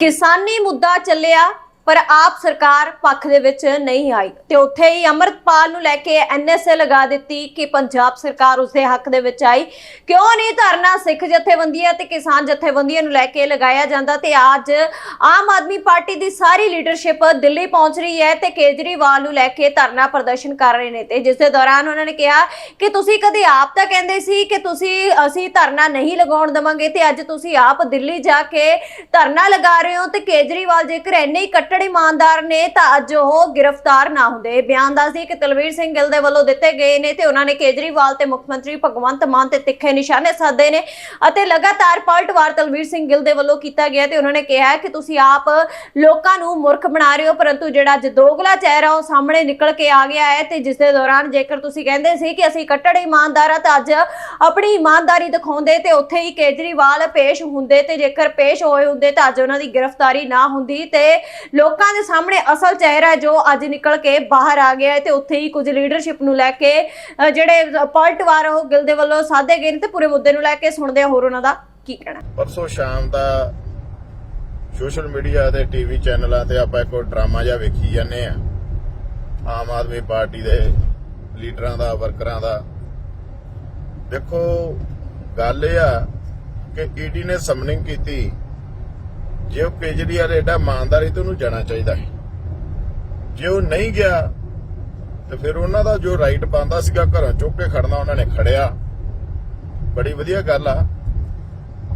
ਕਿਸਾਨੀ ਮੁੱਦਾ ਚੱਲਿਆ ਪਰ ਆਪ ਸਰਕਾਰ ਪੱਖ ਦੇ ਵਿੱਚ ਨਹੀਂ ਆਈ ਤੇ ਉੱਥੇ ਹੀ ਅਮਰਤਪਾਲ ਨੂੰ ਲੈ ਕੇ ਐਨਐਸਏ ਲਗਾ ਦਿੱਤੀ ਕਿ ਪੰਜਾਬ ਸਰਕਾਰ ਉਸਦੇ ਹੱਕ ਦੇ ਵਿੱਚ ਆਈ। ਕਿਉਂ ਨਹੀਂ ਧਰਨਾ ਸਿੱਖ ਜਥੇਬੰਦੀਆਂ ਤੇ ਕਿਸਾਨ ਜਥੇਬੰਦੀਆਂ ਨੂੰ ਲੈ ਕੇ ਲਗਾਇਆ ਜਾਂਦਾ ਤੇ ਅੱਜ ਆਮ ਆਦਮੀ ਪਾਰਟੀ ਦੀ ਸਾਰੀ ਲੀਡਰਸ਼ਿਪ ਦਿੱਲੀ ਪਹੁੰਚ ਰਹੀ ਹੈ ਤੇ ਕੇਜਰੀਵਾਲ ਨੂੰ ਲੈ ਕੇ ਧਰਨਾ ਪ੍ਰਦਰਸ਼ਨ ਕਰ ਰਹੇ ਨੇ ਤੇ ਜਿਸ ਦੇ ਦੌਰਾਨ ਉਹਨਾਂ ਨੇ ਕਿਹਾ ਕਿ ਤੁਸੀਂ ਕਦੇ ਆਪ ਤਾਂ ਕਹਿੰਦੇ ਸੀ ਕਿ ਤੁਸੀਂ, ਅਸੀਂ ਧਰਨਾ ਨਹੀਂ ਲਗਾਉਣ ਦਵਾਂਗੇ ਤੇ ਅੱਜ ਤੁਸੀਂ ਆਪ ਦਿੱਲੀ ਜਾ ਕੇ ਧਰਨਾ ਲਗਾ ਰਹੇ ਹੋ ਤੇ ਕੇਜਰੀਵਾਲ ਜੇਕਰ ਇੰਨੇ ਹੀ ਕੱਟੜ ਇਮਾਨਦਾਰ ਨੇ ਤਾਂ ਅੱਜ ਉਹ ਗ੍ਰਿਫਤਾਰ ਨਾ ਹੁੰਦੇ। ਬਿਆਨ ਦੱਸਦੀ ਕਿ ਤਲਵੀਰ ਸਿੰਘ ਗਿੱਲ ਦੇ ਵੱਲੋਂ ਦਿੱਤੇ ਗਏ ਨੇ ਤੇ ਉਹਨਾਂ ਨੇ ਕੇਜਰੀਵਾਲ ਤੇ ਮੁੱਖ ਮੰਤਰੀ ਭਗਵੰਤ ਮਾਨ ਤੇ ਤਿੱਖੇ ਨਿਸ਼ਾਨੇ ਸਾਧੇ ਨੇ ਅਤੇ ਲਗਾਤਾਰ ਪਲਟਵਾਰ ਤਲਵੀਰ ਸਿੰਘ ਗਿੱਲ ਦੇ ਵੱਲੋਂ ਕੀਤਾ ਗਿਆ ਤੇ ਉਹਨਾਂ ਨੇ ਕਿਹਾ ਕਿ ਤੁਸੀਂ ਆਪ ਲੋਕਾਂ ਨੂੰ ਮੂਰਖ ਬਣਾ ਰਹੇ ਹੋ, ਪਰੰਤੂ ਜਿਹੜਾ ਅੱਜ ਦੋਗਲਾ ਚਿਹਰਾ ਉਹ ਸਾਹਮਣੇ ਨਿਕਲ ਕੇ ਆ ਗਿਆ ਹੈ ਤੇ ਜਿਸ ਦੇ ਦੌਰਾਨ ਜੇਕਰ ਤੁਸੀਂ ਕਹਿੰਦੇ ਸੀ ਕਿ ਅਸੀਂ ਕੱਟੜ ਇਮਾਨਦਾਰ ਆ ਤਾਂ ਅੱਜ ਆਪਣੀ ਇਮਾਨਦਾਰੀ ਦਿਖਾਉਂਦੇ ਤੇ ਉੱਥੇ ਹੀ ਕੇਜਰੀਵਾਲ ਪੇਸ਼ ਹੁੰਦੇ ਤੇ ਜੇਕਰ ਪੇਸ਼ ਹੋਏ ਹੁੰਦੇ ਤਾਂ ਅੱਜ ਉਹਨਾਂ ਦੀ ਗ੍ਰਿਫਤਾਰੀ ਨਾ ਹੁੰਦੀ ਤੇ ਲੋਕਾਂ ਦੇ ਸਾਹਮਣੇ ਅਸਲ ਚਿਹਰਾ ਜੋ ਅੱਜ ਨਿਕਲ ਕੇ ਬਾਹਰ ਆ ਗਿਆ ਹੈ ਤੇ ਉੱਥੇ ਹੀ ਕੁਝ ਲੀਡਰਸ਼ਿਪ ਨੂੰ ਲੈ ਕੇ ਜਿਹੜੇ ਪਲਟਵਾਰ ਉਹ ਗਿਲ ਦੇ ਵੱਲੋਂ ਸਾਧੇ ਗਏ ਨੇ ਤੇ ਪੂਰੇ ਮੁੱਦੇ ਨੂੰ ਲੈ ਕੇ ਸੁਣਦੇ ਹਾਂ ਹੋਰ ਉਹਨਾਂ ਦਾ ਕੀ ਕਹਿਣਾ। ਪਰਸੋਂ ਸ਼ਾਮ ਦਾ ਸੋਸ਼ਲ ਮੀਡੀਆ ਤੇ ਟੀਵੀ ਚੈਨਲਾਂ ਤੇ ਆਪਾਂ ਇੱਕ ਡਰਾਮਾ ਜਿਹਾ ਵੇਖੀ ਜਾਂਦੇ ਆ ਆਮ ਆਦਮੀ ਪਾਰਟੀ ਦੇ ਲੀਡਰਾਂ ਦਾ, ਵਰਕਰਾਂ ਦਾ। ਦੇਖੋ, ਗੱਲ ਇਹ ਆ ਕਿ ਈਡੀ ਨੇ ਸਮਨਿੰਗ ਕੀਤੀ। ਜੇ ਉਹ ਕੇਜਰੀਵਾਲ ਐਡਾ ਇਮਾਨਦਾਰੀ ਤੇ ਉਹਨੂੰ ਜਾਣਾ ਚਾਹੀਦਾ ਹੈ ਜੇ ਉਹ ਨਹੀਂ ਗਿਆ, ਤੇ ਫਿਰ ਉਹਨਾਂ ਦਾ ਜੋ ਰਾਈਟ ਬੰਦਾ ਸੀਗਾ, ਘਰੋਂ ਚੁੱਕ ਕੇ ਖੜਨਾ ਉਹਨਾਂ ਨੇ ਖੜਿਆ। ਬੜੀ ਵਧੀਆ ਗੱਲ ਆ।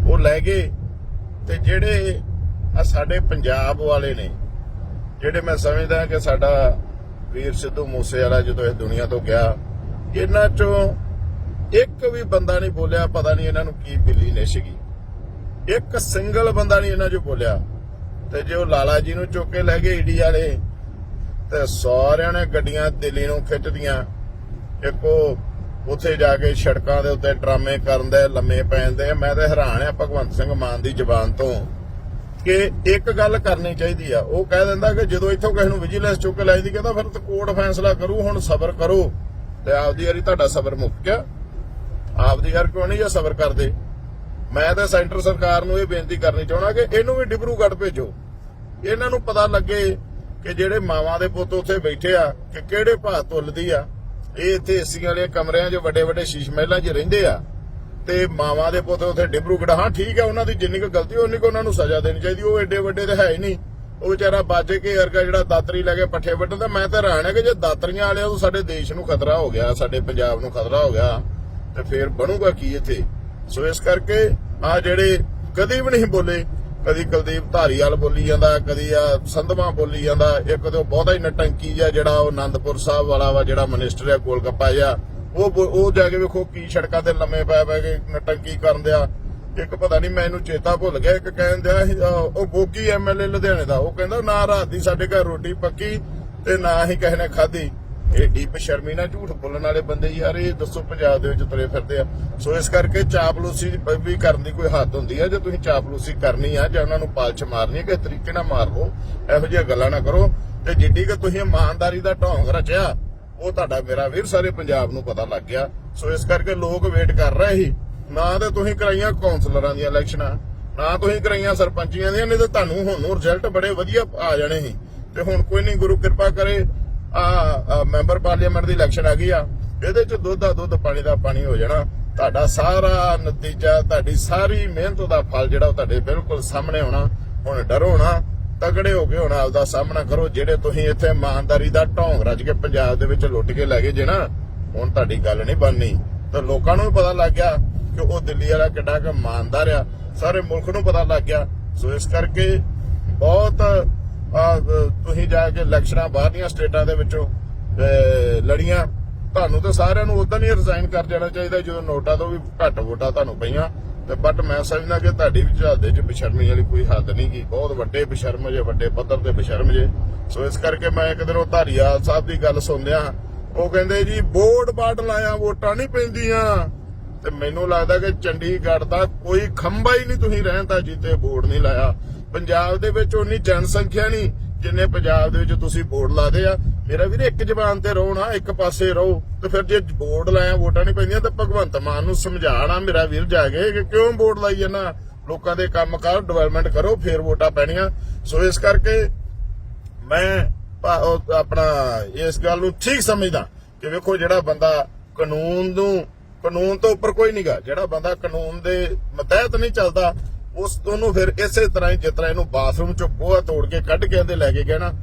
ਉਹ ਲੈ ਗਏ ਤੇ ਜਿਹੜੇ ਆ ਸਾਡੇ ਪੰਜਾਬ ਵਾਲੇ ਨੇ, ਜਿਹੜੇ ਮੈਂ ਸਮਝਦਾ ਕਿ ਸਾਡਾ ਵੀਰ ਸਿੱਧੂ ਮੂਸੇਵਾਲਾ ਜਦੋਂ ਇਹ ਦੁਨੀਆ ਤੋਂ ਗਿਆ, ਇਹਨਾਂ ਚੋਂ ਇੱਕ ਵੀ ਬੰਦਾ ਨਹੀਂ ਬੋਲਿਆ, ਪਤਾ ਨਹੀਂ ਇਹਨਾਂ ਨੂੰ ਕੀ ਬਿੱਲੀ ਨੇ ਸੀਗੀ। ਇੱਕ ਸਿੰਗਲ ਬੰਦਾ ਨਹੀਂ ਇਹਨਾਂ ਚੋਂ ਬੋਲਿਆ। ਤੇ ਜੇ ਉਹ ਲਾਲਾ ਜੀ ਨੂੰ ਚੁੱਕ ਕੇ ਲੈ ਗਏ ਈਡੀ ਵਾਲੇ, ਤੇ ਸਾਰਿਆਂ ਨੇ ਗੱਡੀਆਂ ਦਿੱਲੀ ਨੂੰ ਖਿੱਚਦੀਆਂ ਇੱਕ ਉੱਥੇ ਜਾ ਕੇ ਸੜਕਾਂ ਦੇ ਉੱਤੇ ਡਰਾਮੇ ਕਰਨ ਦੇ, ਲੰਮੇ ਪੈਂਦੇ ਮੈਂ ਤੇ ਹੈਰਾਨ ਆ ਭਗਵੰਤ ਸਿੰਘ ਮਾਨ ਦੀ ਜ਼ੁਬਾਨ ਤੋਂ ਕਿ ਇੱਕ ਗੱਲ ਕਰਨੀ ਚਾਹੀਦੀ ਆ। ਉਹ ਕਹਿ ਦਿੰਦਾ ਕਿ ਜਦੋਂ ਇੱਥੋਂ ਕਿਸੇ ਨੂੰ ਵਿਜੀਲੈਂਸ ਚੁੱਕ ਕੇ ਲੈ ਜਾਂਦੀ, ਕਹਿੰਦਾ ਫਿਰ ਕੋਰਟ ਫੈਸਲਾ ਕਰੂ, ਹੁਣ ਸਬਰ ਕਰੋ। ਤੇ ਆਪਦੀ ਯਾਰੀ ਤੁਹਾਡਾ ਸਬਰ ਮੁੱਕ ਗਿਆ। ਆਪਦੀ ਯਾਰ ਕਿਉਂ ਨਹੀਂ ਜਾਂ ਸਬਰ ਕਰਦੇ? ਮੈਂ ਤਾਂ ਸੈਂਟਰ ਸਰਕਾਰ ਨੂੰ ਇਹ ਬੇਨਤੀ ਕਰਨੀ ਚਾਹਣਾ ਕਿ ਇਹਨੂੰ ਵੀ ਡਿਬਰੂਗੜ੍ਹ ਭੇਜੋ। ਇਹਨਾਂ ਨੂੰ ਪਤਾ ਲੱਗੇ ਕਿ ਜਿਹੜੇ ਮਾਵਾਂ ਦੇ ਪੁੱਤ ਉੱਥੇ ਬੈਠੇ ਆ, ਕਿ ਕਿਹੜੇ ਭਾਅ ਤੁੱਲਦੀ ਆ। ਇਹ ਇੱਥੇ ਏਸੀਆਂ ਵਾਲੇ ਕਮਰਿਆਂ 'ਚ ਵੱਡੇ ਵੱਡੇ ਸ਼ੀਸ਼ ਮਹਿਲਾਂ 'ਚ ਰਹਿੰਦੇ ਆ। ਤੇ ਮਾਵਾਂ ਦੇ ਪੁੱਤ ਉੱਥੇ ਡਿਬਰੂਗੜ੍ਹ ਹਾਂ, ਠੀਕ ਆ, ਉਹਨਾਂ ਦੀ ਜਿੰਨੀ ਕੁ ਗਲਤੀ ਉਨੀ ਕੁ ਉਹਨਾਂ ਨੂੰ ਸਜ਼ਾ ਦੇਣੀ ਚਾਹੀਦੀ, ਉਹ ਏਡੇ ਵੱਡੇ ਤੇ ਹੈ ਹੀ ਨਹੀਂ। ਉਹ ਵਿਚਾਰਾ ਬਾਜੇ ਕੇ ਵਰਗਾ ਜਿਹੜਾ ਦਾਤਰੀ ਲੈ ਕੇ ਪੱਠੇ ਵੱਢਣ ਦਾ, ਮੈਂ ਤਾਂ ਹੈਰਾਨ ਹੈ ਕਿ ਜੇ ਦਾਤਰੀਆਂ ਵਾਲਿਆਂ ਤੋਂ ਸਾਡੇ ਦੇਸ਼ ਨੂੰ ਖਤਰਾ ਹੋ ਗਿਆ, ਸਾਡੇ ਪੰਜਾਬ ਨੂੰ ਖਤਰਾ ਹੋ ਗਿਆ, ਤੇ ਫੇਰ ਬਣੂਗਾ ਕੀ ਇੱਥੇ? ਸੋ ਇਸ ਕਰਕੇ ਆ ਜਿਹੜੇ ਕਦੀ ਵੀ ਨਹੀਂ ਬੋਲੇ ਕਦੀ ਕੁਲਦੀਪ ਧਾਰੀਵਾਲ ਬੋਲੀ ਜਾਂਦਾ ਕਦੀ ਆ ਸੰਧਵਾ ਬੋਲੀ ਜਾਂਦਾ ਇੱਕ ਤੇ ਬਹੁਤਾ ਹੀ ਨਟੰਕੀ ਜਿਹਾ ਜਿਹੜਾ ਉਹ ਆਨੰਦਪੁਰ ਸਾਹਿਬ ਵਾਲਾ ਵਾ ਜਿਹੜਾ ਮਿਨਿਸਟਰ ਆ ਗੋਲਗੱਪਾ ਜਿਹਾ ਉਹ ਉਹ ਜਾ ਕੇ ਵੇਖੋ ਕੀ ਸੜਕਾਂ ਤੇ ਲੰਮੇ ਪੈ ਪੈ ਕੇ ਨਟੰਕੀ ਕਰਨ ਦਿਆ। ਇੱਕ ਪਤਾ ਨਹੀਂ ਮੈਨੂੰ ਚੇਤਾ ਭੁੱਲ ਗਿਆ ਇੱਕ ਕਹਿਣ ਦਿਆ ਸੀ, ਅਹ, ਉਹ ਗੋਗੀ ਐਮਐਲਏ ਲੁਧਿਆਣੇ ਦਾ ਉਹ ਕਹਿੰਦਾ ਨਾ ਰਾਤ ਦੀ ਸਾਡੇ ਘਰ ਰੋਟੀ ਪੱਕੀ ਤੇ ਨਾ ਹੀ ਕਿਸੇ ਨੇ ਖਾਧੀ। ਡੀਪ ਸ਼ਰਮੀ ਨਾਲ ਝੂਠ ਬੋਲਣ ਵਾਲੇ ਬੰਦੇ ਯਾਰ, ਇਹ ਦੱਸੋ ਪੰਜਾਬ ਦੇ ਵਿੱਚ ਤੁਰੇ ਫਿਰਦੇ ਆ। ਸੋ ਇਸ ਕਰਕੇ ਚਾਪਲੂਸੀ ਵੀ ਕਰਨ ਦੀ ਕੋਈ ਹੱਦ ਹੁੰਦੀ ਹੈ ਜੇ ਤੁਸੀਂ ਚਾਪਲੂਸੀ ਕਰਨੀ ਆ, ਜਾਂ ਉਹਨਾਂ ਨੂੰ ਪਾਲਚ ਮਾਰਨੀ ਹੈ ਕਿਸ ਤਰੀਕੇ ਨਾਲ ਮਾਰ ਲਓ, ਇਹੋ ਜਿਹੀਆਂ ਗੱਲਾਂ ਨਾ ਕਰੋ। ਤੇ ਜਿੱਡੀ ਕਿ ਤੁਸੀਂ ਇਮਾਨਦਾਰੀ ਦਾ ਢੋਂਗ ਰਚਿਆ, ਉਹ ਤੁਹਾਡਾ ਮੇਰਾ ਵੀਰ ਸਾਰੇ ਪੰਜਾਬ ਨੂੰ ਪਤਾ ਲੱਗ ਗਿਆ। ਸੋ ਇਸ ਕਰਕੇ ਲੋਕ ਵੇਟ ਕਰ ਰਹੇ ਸੀ। ਨਾ ਤੇ ਤੁਸੀਂ ਕਰਾਈਆਂ ਕਾਉਂਸਲਰਾਂ ਦੀਆਂ ਇਲੈਕਸ਼ਨਾਂ, ਨਾ ਤੁਸੀਂ ਕਰਾਈਆਂ ਸਰਪੰਚੀਆਂ ਦੀਆਂ, ਨਹੀਂ ਤੇ ਤੁਹਾਨੂੰ ਹੁਣ ਰਿਜ਼ਲਟ ਬੜੇ ਵਧੀਆ ਆ ਜਾਣੇ ਸੀ। ਤੇ ਹੁਣ ਕੋਈ ਨਹੀਂ ਗੁਰੂ ਕਿਰਪਾ ਕਰੇ ਆ ਮੈਂਬਰ ਪਾਰਲੀਮੈਂਟ ਦੀ ਇਲੈਕਸ਼ਨ ਆ ਗਈ ਆ, ਇਹਦੇ ਚ ਦੁੱਧ ਦਾ ਦੁੱਧ ਪਾਣੀ ਦਾ ਪਾਣੀ ਹੋ ਜਾਣਾ। ਤੁਹਾਡਾ ਸਾਰਾ ਨਤੀਜਾ, ਤੁਹਾਡੀ ਸਾਰੀ ਮਿਹਨਤ ਦਾ ਫਲ ਜਿਹੜਾ ਉਹ ਤੁਹਾਡੇ ਬਿਲਕੁਲ ਸਾਹਮਣੇ ਹੋਣਾ, ਹੁਣ ਡਰੋ ਨਾ, ਤਗੜੇ ਹੋ ਕੇ ਹੁਣ ਆਪਦਾ ਸਾਹਮਣਾ ਕਰੋ, ਜਿਹੜੇ ਤੁਸੀਂ ਇੱਥੇ ਇਮਾਨਦਾਰੀ ਦਾ ਢੋਂਗ ਰਜ ਕੇ ਪੰਜਾਬ ਦੇ ਵਿੱਚ ਲੁੱਟ ਕੇ ਲੈ ਗਏ ਜੇ ਨਾ, ਹੁਣ ਤੁਹਾਡੀ ਗੱਲ ਨਹੀਂ ਬਣਨੀ। ਤਾਂ ਲੋਕਾਂ ਨੂੰ ਵੀ ਪਤਾ ਲੱਗ ਗਿਆ ਕਿ ਉਹ ਦਿੱਲੀ ਵਾਲਾ ਕਿੱਡਾ ਕੁ ਇਮਾਨਦਾਰ ਆ। ਸਾਰੇ ਮੁਲਕ ਨੂੰ ਪਤਾ ਲੱਗ ਗਿਆ। ਸੋ ਇਸ ਕਰਕੇ ਬਹੁਤ ਤੁਸੀਂ ਜਾ ਕੇ ਇਲੈਕਸ਼ਨਾਂ ਬਾਹਰਲੀਆਂ ਸਟੇਟਾਂ ਦੇ ਵਿੱਚੋਂ ਲੜੀਆਂ, ਤੁਹਾਨੂੰ ਤਾਂ ਸਾਰਿਆਂ ਨੂੰ ਉਦੋਂ ਹੀ ਰਿਜ਼ਾਈਨ ਕਰ ਜਾਣਾ ਚਾਹੀਦਾ ਜਦੋਂ ਨੋਟਾਂ ਤੋਂ ਵੀ ਘੱਟ ਵੋਟਾਂ ਤੁਹਾਨੂੰ ਪਈਆਂ। ਤੇ ਬਟ ਮੈਂ ਸਮਝਦਾ ਕਿ ਤੁਹਾਡੀ ਵੀ 'ਚ ਬੇਸ਼ਰਮੀ ਵਾਲੀ ਕੋਈ ਹੱਦ ਨਹੀਂ ਗੀ। ਬਹੁਤ ਵੱਡੇ ਬੇਸ਼ਰਮ ਜੇ, ਵੱਡੇ ਪੱਧਰ ਤੇ ਬੇਸ਼ਰਮ ਜੇ। ਸੋ ਇਸ ਕਰਕੇ ਮੈਂ ਇੱਕ ਦਿਨ ਉਹ ਧਾਰੀਵਾਲ ਸਾਹਿਬ ਦੀ ਗੱਲ ਸੁਣਦਿਆਂ, ਉਹ ਕਹਿੰਦੇ ਜੀ, ਵੋਟ ਬਾਟ ਲਾਇਆ, ਵੋਟਾਂ ਨਹੀਂ ਪੈਂਦੀਆਂ। ਤੇ ਮੈਨੂੰ ਲੱਗਦਾ ਕਿ ਚੰਡੀਗੜ੍ਹ ਦਾ ਕੋਈ ਖੰਭਾ ਹੀ ਨਹੀਂ ਤੁਸੀਂ ਰਹਿਣ ਤਾਂ ਜਿੱਤੇ ਵੋਟ ਨਹੀਂ ਲਾਇਆ। ਪੰਜਾਬ ਦੇ ਵਿੱਚ ਉਨੀ ਜਨਸੰਖਿਆ ਨਹੀਂ ਜਿੰਨੇ ਪੰਜਾਬ ਦੇ ਵਿੱਚ ਤੁਸੀਂ ਵੋਟ ਲਾਦੇ ਆ। ਮੇਰਾ ਵੀਰ ਇੱਕ ਜ਼ਬਾਨ ਤੇ ਰਹੋ ਨਾ ਇੱਕ ਪਾਸੇ ਰਹੋ, ਤੇ ਫਿਰ ਜੇ ਵੋਟ ਲਾਇਆ ਵੋਟਾਂ ਨਹੀਂ ਪੈਂਦੀਆਂ ਤਾਂ ਭਗਵੰਤ ਮਾਨ ਨੂੰ ਸਮਝਾਣਾ ਮੇਰਾ ਵੀਰ ਜਾ ਕੇ ਕਿ ਕਿਉਂ ਬੋਰਡ ਲਾਈ ਜਾਂਦਾ? ਲੋਕਾਂ ਦੇ ਕੰਮ ਕਰ ਡਿਵੈਲਪਮੈਂਟ ਕਰੋ, ਫੇਰ ਵੋਟਾਂ ਪੈਣੀਆਂ। ਸੋ ਇਸ ਕਰਕੇ ਮੈਂ ਆਪਣਾ ਇਸ ਗੱਲ ਨੂੰ ਠੀਕ ਸਮਝਦਾ ਕਿ ਵੇਖੋ ਜਿਹੜਾ ਬੰਦਾ ਕਾਨੂੰਨ ਨੂੰ ਕਾਨੂੰਨ ਤੋਂ ਉੱਪਰ ਕੋਈ ਨਹੀਂਗਾ ਜਿਹੜਾ ਬੰਦਾ ਕਾਨੂੰਨ ਦੇ ਮਤਹਿਤ ਨਹੀਂ ਚੱਲਦਾ ਉਸ ਤੋਂ ਨੂੰ ਫਿਰ ਇਸੇ ਤਰ੍ਹਾਂ ਹੀ ਜਿਸ ਤਰ੍ਹਾਂ ਇਹਨੂੰ ਬਾਥਰੂਮ ਚੋਂ ਗੋਹਾ ਤੋੜ ਕੇ ਕੱਢ ਕੇ ਇਹਦੇ ਲੈ ਕੇ ਗਏ ਨਾ